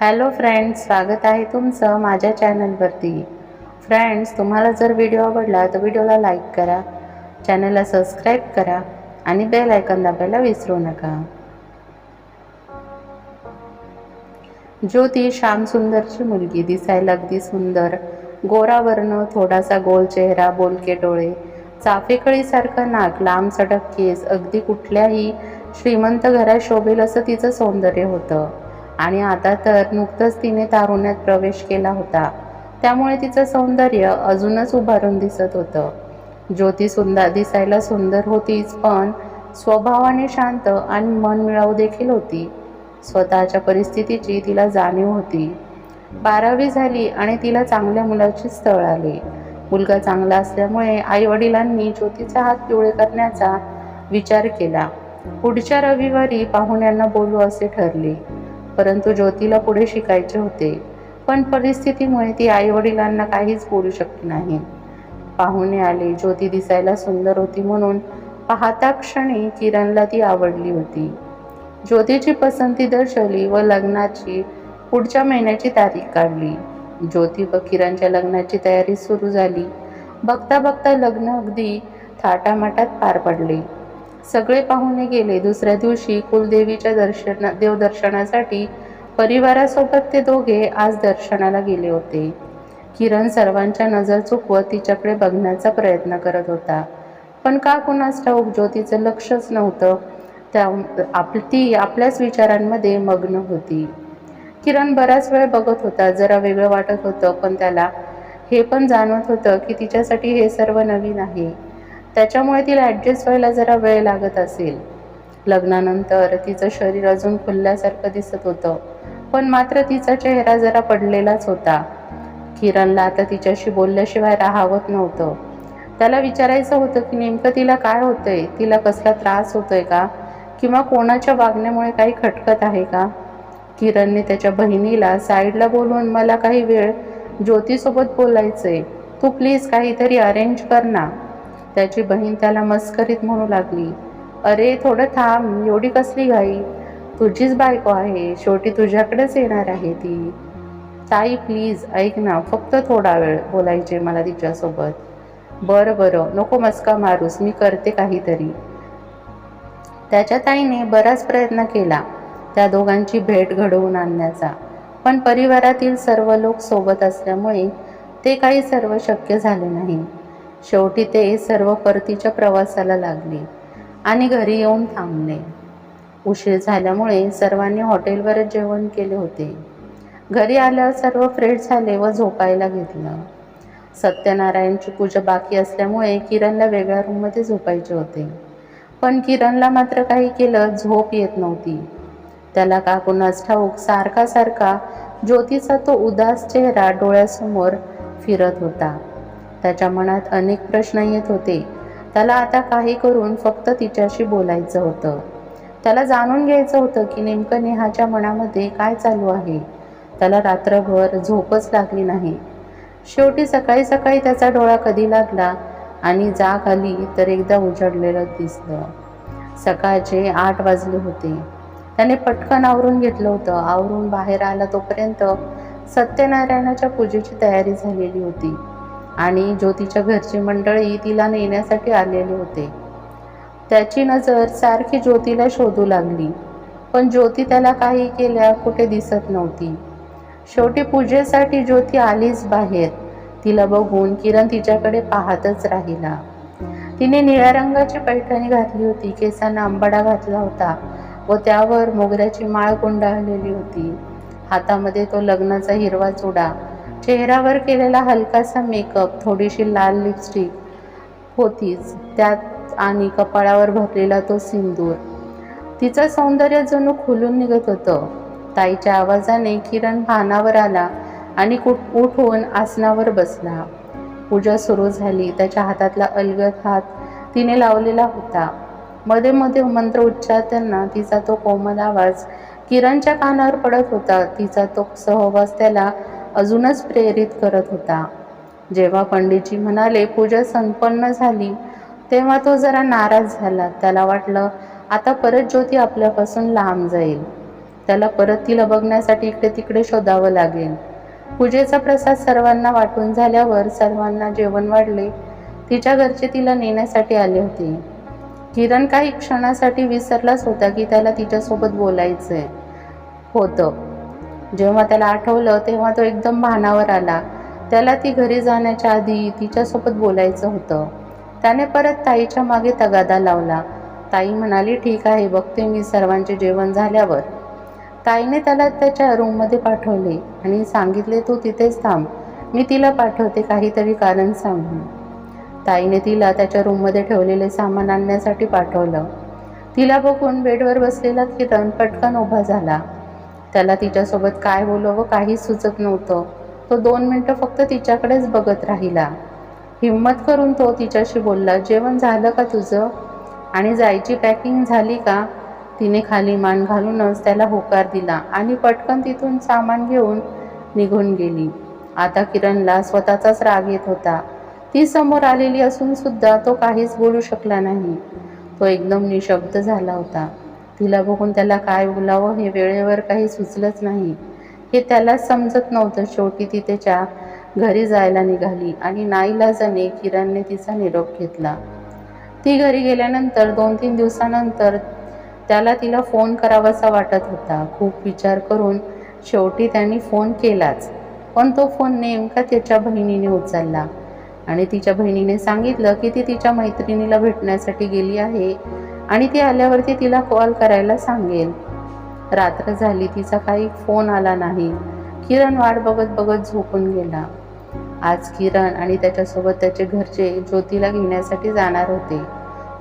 Hello friends स्वागत आहे तुमचं माझ्या चॅनलवरती फ्रेंड्स तुम्हाला जर व्हिडिओ आवडला तर व्हिडिओला लाईक करा. चॅनलला सबस्क्राईब करा आणि बेल आयकन दाबायला विसरू नका. ज्योती श्यामसुंदरची मुलगी. दिसायला अगदी सुंदर. गोरा वर्ण थोडासा गोल चेहरा बोलके डोळे चाफेकळीसारखं नाक लांब सडक केस अगदी कुठल्याही श्रीमंत घरात शोभेल असं तिचं सौंदर्य होतं. आणि आता तर नुकतंच तिने तारुण्यात प्रवेश केला होता. त्यामुळे तिचं सौंदर्य अजूनच उभारून दिसत होतं. ज्योती सुंदर दिसायला सुंदर होतीच पण स्वभावाने शांत आणि मन मिळावू देखील होती. स्वतःच्या परिस्थितीची तिला जाणीव होती. बारावी झाली आणि तिला चांगल्या मुलाची स्थळ आले. मुलगा चांगला असल्यामुळे आईवडिलांनी ज्योतीचा हात पिवळे करण्याचा विचार केला. पुढच्या रविवारी पाहुण्यांना बोलू असे ठरले. परंतु ज्योतीला पुढे शिकायचे होते. पण परिस्थितीमुळे ती आईवडिलांना काहीच बोलू शकली नाही. पाहुणे आले. ज्योती दिसायला सुंदर होती म्हणून पाहता क्षणी किरणला ती आवडली होती. ज्योतीची पसंती दर्शवली व लग्नाची पुढच्या महिन्याची तारीख काढली. ज्योती व किरणच्या लग्नाची तयारी सुरू झाली. बघता बघता लग्न अगदी थाटामाटात पार पडले. सगळे पाहुणे गेले. दुसऱ्या दिवशी कुलदेवीच्या दर्शन देवदर्शनासाठी परिवारासोबत ते दोघे आज दर्शनाला गेले होते. किरण सर्वांच्या नजर चुकवत तिच्याकडे बघण्याचा प्रयत्न करत होता. पण का कुणास ठाऊक ज्योतीचं लक्षच नव्हतं. त्या आप ती आपल्याच विचारांमध्ये मग्न होती. किरण बराच वेळ बघत होता. जरा वेगळं वाटत होतं पण त्याला हे पण जाणवत होतं की तिच्यासाठी हे सर्व नवीन आहे. त्याच्यामुळे तिला ॲडजस्ट व्हायला जरा वेळ लागत असेल. लग्नानंतर तिचं शरीर अजून खुलल्यासारखं दिसत होतं. पण मात्र तिचा चेहरा जरा पडलेलाच होता. किरणला आता तिच्याशी बोलल्याशिवाय राहावत नव्हतं. त्याला विचारायचं होतं की नेमकं तिला काय होतंय? तिला कसला त्रास होतोय का? किंवा कोणाच्या वागण्यामुळे काही खटकत आहे का? किरणने त्याच्या बहिणीला साईडला बोलवून मला काही वेळ ज्योतीसोबत बोलायचंय. तू प्लीज काहीतरी अरेंज कर ना. त्याची बहीण त्याला मस्करीत म्हणू लागली अरे थोडं थांब एवढी कसली घाई? तुझीच बायको आहे शेवटी तुझ्याकडेच येणार आहे ती. ताई प्लीज ऐक ना फक्त थोडा वेळ बोलायचे मला तिच्यासोबत. बरं बरं नको मस्का मारूस मी करते काहीतरी. त्याच्या ताईने बराच प्रयत्न केला त्या दोघांची भेट घडवून आणण्याचा. पण परिवारातील सर्व लोक सोबत असल्यामुळे ते काही सर्व शक्य झाले नाही. शेवटी ते सर्व परतीच्या प्रवासाला लागले आणि घरी येऊन थांबले. उशीर झाल्यामुळे सर्वांनी हॉटेलवरच जेवण केले होते. घरी आल्यावर सर्व फ्रेश झाले व झोपायला घेतलं. सत्यनारायणची पूजा बाकी असल्यामुळे किरणला वेगळ्या रूममध्ये झोपायचे होते. पण किरणला मात्र काही केलं झोप येत नव्हती. त्याला का कुणास ठाऊक सारखा सारखा ज्योतीचा तो उदास चेहरा डोळ्यासमोर फिरत होता. त्याच्या मनात अनेक प्रश्न येत होते. त्याला आता काही करून फक्त तिच्याशी बोलायचं होतं. त्याला जाणून घ्यायचं होतं की नेमकं नेहाच्या मनामध्ये काय चालू आहे. त्याला रात्रभर झोपच लागली नाही. शेवटी सकाळी सकाळी त्याचा डोळा कधी लागला आणि जाग आली तर एकदा उजडलेलं दिसलं. सकाळचे आठ वाजले होते. त्याने पटकन आवरून घेतलं होतं. आवरून बाहेर आला तोपर्यंत सत्यनारायणाच्या पूजेची तयारी झालेली होती. आणि ज्योतीच्या घरची मंडळी तिला नेण्यासाठी आलेले होते. त्याची नजर सारखी ज्योतीला शोधू लागली. पण ज्योती त्याला काही केल्या कुठे दिसत नव्हती. शेवटी पूजेसाठी ज्योती आलीच बाहेर. तिला बघून किरण तिच्याकडे पाहतच राहिला. तिने निळ्या रंगाची पैठणी घातली होती केसांना आंबाडा घातला होता व त्यावर मोगऱ्याची माळ गुंडाळलेली होती. हातामध्ये तो लग्नाचा हिरवा चुडा चेहऱ्यावर केलेला हलकासा मेकअप थोडीशी लाल लिपस्टिक होतीच. त्यात आणि कपाळावर भरलेला तो सिंदूर. तिचं सौंदर्य जणू खुलून निघत होतं. ताईच्या आवाजाने किरण भानावर आला आणि कुठ उठून आसनावर बसला. पूजा सुरू झाली. त्याच्या हातातला अलगद हात तिने लावलेला होता. मध्ये मध्ये मंत्र उच्चारताना तिचा तो कोमल आवाज किरणच्या कानावर पडत होता. तिचा तो सहवास त्याला अजूनच प्रेरित करत होता. जेव्हा पंडितजी म्हणाले पूजा संपन्न झाली. तेव्हा तो जरा नाराज झाला. त्याला वाटलं आता परत ज्योती आपल्यापासून लांब जाईल. त्याला परत तिला बघण्यासाठी इकडे तिकडे शोधावं लागेल. पूजेचा प्रसाद सर्वांना वाटून झाल्यावर सर्वांना जेवण वाढले. तिच्या घरचे तिला नेण्यासाठी आले होते. किरण काही क्षणासाठी विसरलाच होता की त्याला तिच्यासोबत बोलायचंय होतं. जेव्हा त्याला आठवलं तेव्हा तो एकदम भानावर आला. त्याला ती घरी जाण्याच्या आधी तिच्यासोबत बोलायचं होतं. त्याने परत ताईच्या मागे तगादा लावला. ताई म्हणाली ठीक आहे बघते मी सर्वांचे जेवण झाल्यावर. ताईने त्याला त्याच्या रूममध्ये पाठवले आणि सांगितले तू तिथेच थांब. मी तिला पाठवते काहीतरी कारण सांगून. ताईने तिला त्याच्या रूममध्ये ठेवलेले सामान आणण्यासाठी पाठवलं. तिला बघून बेडवर बसलेला किरण पटकन उभा झाला. त्याला तिच्यासोबत काय बोलावं काहीच सुचत नव्हतं. तो दोन मिनटं फक्त तिच्याकडेच बघत राहिला. हिम्मत करून तो तिच्याशी बोलला जेवण झालं का तुझं? आणि जायची पॅकिंग झाली का? तिने खाली मान घालूनच त्याला होकार दिला आणि पटकन तिथून सामान घेऊन निघून गेली. आता किरणला स्वतःचाच राग येत होता. ती समोर आलेली असून सुद्धा तो काहीच बोलू शकला नाही. तो एकदम निशब्द झाला होता. तिला बघून त्याला काय बोलावं हे वेळेवर काही सुचलंच नाही. हे त्यालाच समजत नव्हतं. शेवटी ती त्याच्या घरी जायला निघाली आणि नाईलाजाने किरणने तिचा निरोप घेतला. ती घरी गेल्यानंतर दोन तीन दिवसानंतर त्याला तिला फोन करावासा वाटत होता. खूप विचार करून शेवटी त्यांनी फोन केलाच. पण तो फोन नेमका त्याच्या बहिणीने उचलला आणि तिच्या बहिणीने सांगितलं की ती तिच्या मैत्रिणीला भेटण्यासाठी गेली आहे. आणि ती आल्यावरती तिला कॉल करायला सांगेल. रात्र झाली तिचा काही फोन आला नाही. किरण वाट बघत बघत झोपून गेला. आज किरण आणि त्याच्यासोबत त्याचे घरचे ज्योतीला घेण्यासाठी जाणार होते.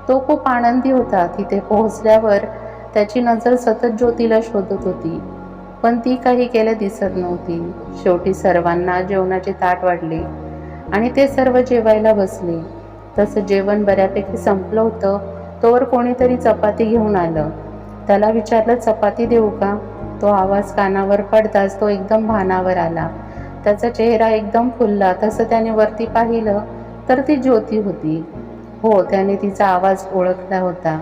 तो खूप आनंदी होता. तिथे पोहोचल्यावर त्याची नजर सतत ज्योतीला शोधत होती. पण ती काही केल्या दिसत नव्हती. शेवटी सर्वांना जेवणाचे ताट वाढले आणि ते सर्व जेवायला बसले. तसं जेवण बऱ्यापैकी संपलं होतं. तोवर कोणीतरी चपाती घेऊन आलं. त्याला विचारलं चपाती देऊ का? तो आवाज कानावर पडताच तो एकदम भानावर आला. त्याचा चेहरा एकदम फुलला. तसं त्याने वरती पाहिलं तर ती ज्योती होती. हो त्याने तिचा आवाज ओळखला होता.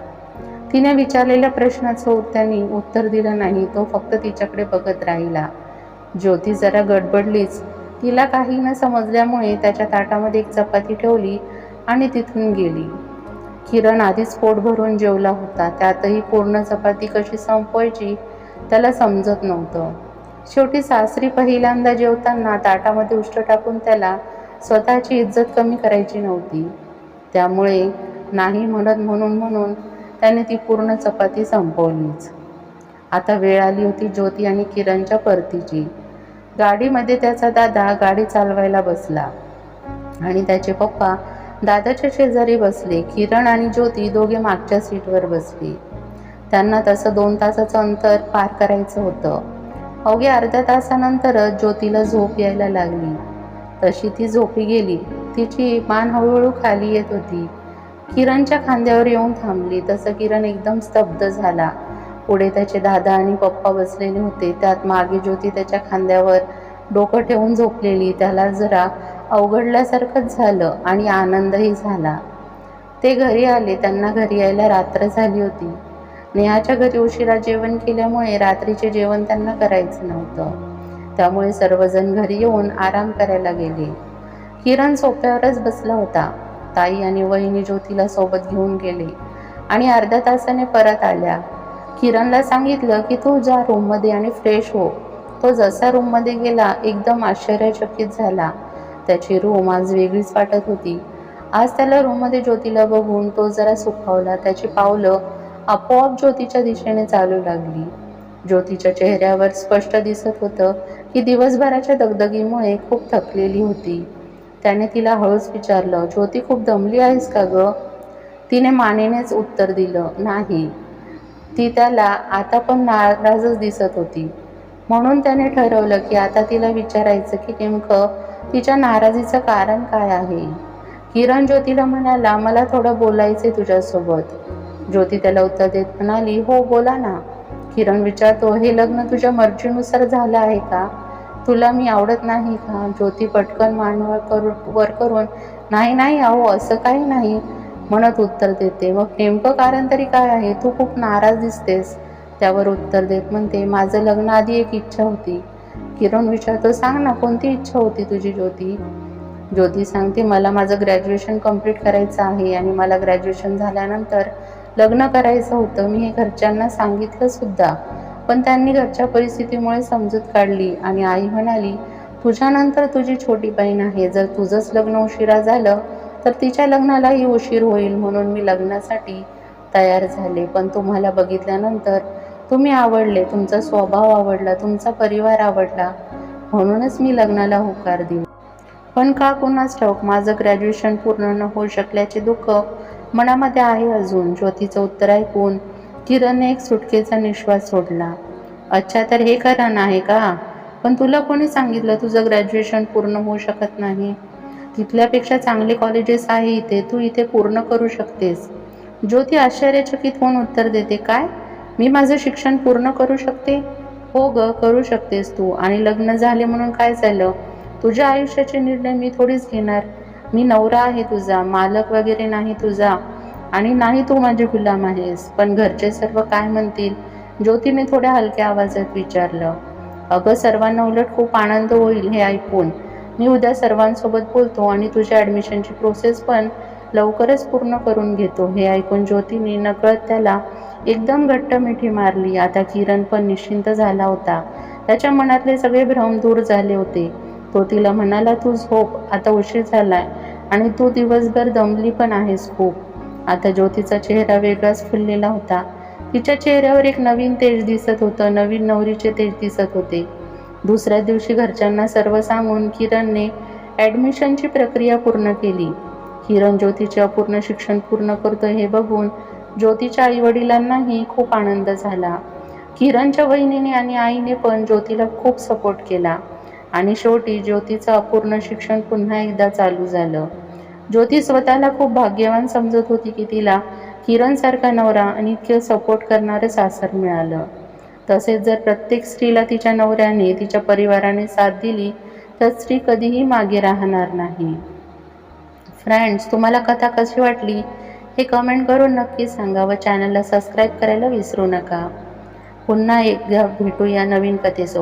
तिने विचारलेल्या प्रश्नाचं त्याने उत्तर दिलं नाही. तो फक्त तिच्याकडे बघत राहिला. ज्योती जरा गडबडलीच. तिला काही न समजल्यामुळे त्याच्या ताटामध्ये एक चपाती ठेवली आणि तिथून गेली. किरण आधीच पोट भरून जेवला होता. त्यातही पूर्ण चपाती कशी संपवायची त्याला समजत नव्हतं. शेवटी सासरी पहिल्यांदा जेवताना ताटामध्ये उष्ट टाकून त्याला स्वतःची इज्जत कमी करायची नव्हती. त्यामुळे नाही म्हणत म्हणून म्हणून त्याने ती पूर्ण चपाती संपवलीच. आता वेळ आली होती ज्योती आणि किरणच्या परतीची. गाडीमध्ये त्याचा दादा गाडी चालवायला बसला आणि त्याचे पप्पा दादाच्या शेजारी बसले. किरण आणि ज्योती दोघे मागच्या सीटवर बसली. त्यांना तसं दोन तासाचं अंतर पार करायचं होतं. अवघ्या अर्ध्या तासानंतरच ज्योतीला झोप यायला लागली. तशी ती झोपी गेली. तिची मान हळूहळू खाली येत होती. किरणच्या खांद्यावर येऊन थांबली. तसं किरण एकदम स्तब्ध झाला. पुढे त्याचे दादा आणि पप्पा बसलेले होते. त्यात मागे ज्योती त्याच्या खांद्यावर डोकं ठेवून झोपलेली. त्याला जरा अवघडल्यासारखंच झालं आणि आनंदही झाला. ते घरी आले त्यांना घरी यायला रात्र झाली होती. नेहाच्या घरी उशिरा जेवण केल्यामुळे रात्रीचे जेवण त्यांना करायचं नव्हतं. त्यामुळे सर्वजण घरी येऊन आराम करायला गेले. किरण सोप्यावरच बसला होता. ताई आणि वहिनी ज्योतीला सोबत घेऊन गेले आणि अर्ध्या तासाने परत आल्या. किरणला सांगितलं की तू जा रूममध्ये आणि फ्रेश हो. तो जसा रूममध्ये गेला एकदम आश्चर्यचकित झाला. त्याची रूम आज वेगळीच वाटत होती. आज त्याला रूममध्ये ज्योतीला बघून तो जरा सुखावला. त्याची पावलं आपोआप ज्योतीच्या दिशेने चालू लागली. ज्योतीच्या चेहऱ्यावर स्पष्ट दिसत होतं की दिवसभराच्या दगदगीमुळे खूप थकलेली होती. त्याने तिला हळूच विचारलं ज्योती खूप दमली आहेस का ग? तिने मानेनेच उत्तर दिलं नाही. ती त्याला आता पण नाराजच दिसत होती. म्हणून त्याने ठरवलं की आता तिला विचारायचं की नेमकं तिच्या नाराजीचं कारण काय आहे? किरण ज्योतीला म्हणाला मला थोडं बोलायचंय तुझ्यासोबत. ज्योती त्याला उत्तर देत म्हणाली हो बोला ना. किरण विचारतो हे लग्न तुझ्या मर्जीनुसार झालं आहे का? तुला मी आवडत नाही का? ज्योती पटकन मानवर करून वर करून नाही नाही अहो असं काही नाही. म्हणत उत्तर देते मग नेमकं कारण तरी काय आहे? तू खूप नाराज दिसतेस. त्यावर उत्तर देत म्हणते माझं लग्न आधी एक इच्छा होती. किरण विचारतो सांग ना कोणती इच्छा होती तुझी ज्योती? ज्योती सांगते मला माझं ग्रॅज्युएशन कंप्लीट करायचं आहे आणि मला ग्रॅज्युएशन झाल्यानंतर लग्न करायचं होतं. मी हे घरच्यांना सांगितलं सुद्धा. पण त्यांनी घरच्या परिस्थितीमुळे समजूत काढली आणि आई म्हणाली तुझ्यानंतर तुझी छोटी बहीण आहे. जर तुझंच लग्न उशिरा झालं तर तिच्या लग्नालाही उशीर होईल म्हणून मी लग्नासाठी तयार झाले. पण तुम्हाला बघितल्यानंतर तुम्ही आवडले तुमचा स्वभाव आवडला तुमचा परिवार आवडला म्हणूनच मी लग्नाला होकार दिला. पण का कुणास ठाऊक माझं ग्रॅज्युएशन पूर्ण न होऊ शकल्याचे दुःख मनामध्ये आहे अजून. ज्योतीचं उत्तर ऐकून किरणने एक सुटकेचा निश्वास सोडला. अच्छा तर हे कारण आहे का? पण तुला कोणी सांगितलं तुझं ग्रॅज्युएशन पूर्ण होऊ शकत नाही? तिथल्यापेक्षा चांगले कॉलेजेस आहे इथे तू इथे पूर्ण करू शकतेस. ज्योती आश्चर्यचकित होऊन उत्तर देते काय? मी माझं शिक्षण पूर्ण करू शकते? हो ग करू शकतेस तू. आणि लग्न झाले म्हणून काय झालं? तुझ्या आयुष्याचे निर्णय मी थोडीच घेणार. मी नवरा आहे तुझा मालक वगैरे नाही तुझा. आणि नाही तू माझे गुलाम आहेस. पण घरचे सर्व काय म्हणतील? ज्योतीने थोड्या हलक्या आवाजात विचारलं. अगं सर्वांना उलट खूप आनंद होईल हे ऐकून. मी उद्या सर्वांसोबत बोलतो आणि तुझ्या ॲडमिशनची प्रोसेस पण लवकरच पूर्ण करून घेतो हे ऐकून ज्योतीने नकळत त्याला एकदम घट्ट मिठी मारली. आता किरण पण निश्चिंत झाला होता. त्याच्या मनातले सगळे भ्रम दूर झाले होते. तो तिला म्हणाला तू झोप. आता उशीर झालाय आणि तू दिवसभर दमली पण आहेस खूप. आता ज्योतीचा चेहरा वेगळाच फुललेला होता. तिच्या चेहऱ्यावर एक नवीन तेज दिसत होतं. नवीन नवरीचे तेज दिसत होते. दुसऱ्या दिवशी घरच्यांना सर्व सांगून किरणने ॲडमिशनची प्रक्रिया पूर्ण केली. किरण ज्योतीचे अपूर्ण शिक्षण पूर्ण करतो हे बघून ज्योतीच्या आईवडिलांनाही खूप आनंद झाला. किरणच्या बहिणीने आणि आईने पण ज्योतीला खूप सपोर्ट केला. आणि शेवटी ज्योतीचं अपूर्ण शिक्षण पुन्हा एकदा चालू झालं. ज्योती स्वतःला खूप भाग्यवान समजत होती की तिला किरणसारखा नवरा आणि इतकं सपोर्ट करणारं सासर मिळालं. तसेच जर प्रत्येक स्त्रीला तिच्या नवऱ्याने तिच्या परिवाराने साथ दिली तर स्त्री कधीही मागे राहणार नाही. फ्रेंड्स तुम्हाला कथा कशी वाटली? हे कमेंट करून नक्की सांगा व चॅनलला सबस्क्राईब करायला विसरू नका. पुन्हा एकदा भेटूया नवीन कथेसोबत.